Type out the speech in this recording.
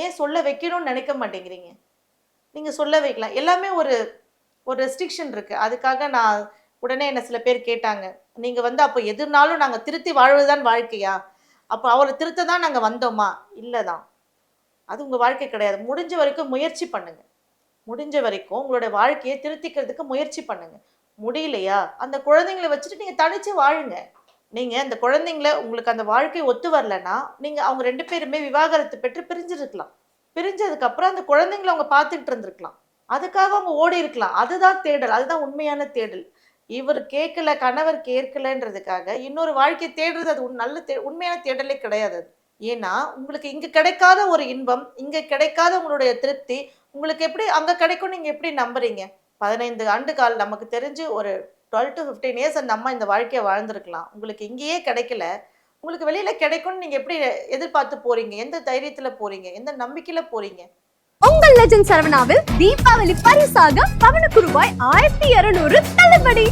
ஏன் சொல்ல வைக்கணும்னு நினைக்க மாட்டேங்கிறீங்க? நீங்கள் சொல்ல வைக்கலாம். எல்லாமே ஒரு ஒரு ரெஸ்ட்ரிக்ஷன் இருக்குது அதுக்காக நான் உடனே என்னை சில பேர் கேட்டாங்க. நீங்கள் வந்து அப்போ எதுனாலும் நாங்கள் திருத்தி வாழ்வதுதான் வாழ்க்கையா? அப்போ அவளை திருத்த தான் நாங்கள் வந்தோமா? இல்லை தான். அது உங்கள் வாழ்க்கை கிடையாது. முடிஞ்ச வரைக்கும் முயற்சி பண்ணுங்கள் முடிஞ்ச வரைக்கும் உங்களோட வாழ்க்கையை திருத்திக்கிறதுக்கு முயற்சி பண்ணுங்கள் முடியலையா? அந்த குழந்தைங்களை வச்சுட்டு நீங்கள் தனிச்சு வாழுங்க. நீங்கள் அந்த குழந்தைங்கள உங்களுக்கு அந்த வாழ்க்கை ஒத்து வரலன்னா நீங்கள் அவங்க ரெண்டு பேருமே விவாகரத்து பெற்று பிரிஞ்சிருக்கலாம். பிரிஞ்சதுக்கப்புறம் அந்த குழந்தைங்கள அவங்க பார்த்துக்கிட்டு இருந்திருக்கலாம். அதுக்காக அவங்க ஓடி இருக்கலாம். அதுதான் தேடல். அதுதான் உண்மையான தேடல். இவர் கேட்கல கணவர் கேட்கலன்றதுக்காக இன்னொரு வாழ்க்கையை தேடுறது அது நல்ல தே உண்மையான தேடலே கிடையாது அது. ஏன்னா உங்களுக்கு இங்கே கிடைக்காத ஒரு இன்பம் இங்கே கிடைக்காத உங்களுடைய திருப்தி உங்களுக்கு எப்படி அங்கே கிடைக்கும் நீங்கள் எப்படி நம்புறீங்க? பதினைந்து ஆண்டு கால் நமக்கு தெரிஞ்சு ஒரு டுவெல் டு ஃபிஃப்டீன் இயர்ஸ் அந்த அம்மா இந்த வாழ்க்கையை வாழ்ந்திருக்கலாம். உங்களுக்கு இங்கேயே கிடைக்கல. உங்களுக்கு வெளியில் கிடைக்கும்னு நீங்கள் எப்படி எதிர்பார்த்து போறீங்க? எந்த தைரியத்தில் போறீங்க? எந்த நம்பிக்கையில் போறீங்க? உங்கள் லெஜன் சரவணாவில் தீபாவளி பரிசாக பவனுக்கு ரூபாய் ஆயிரத்தி இருநூறு தள்ளுபடி.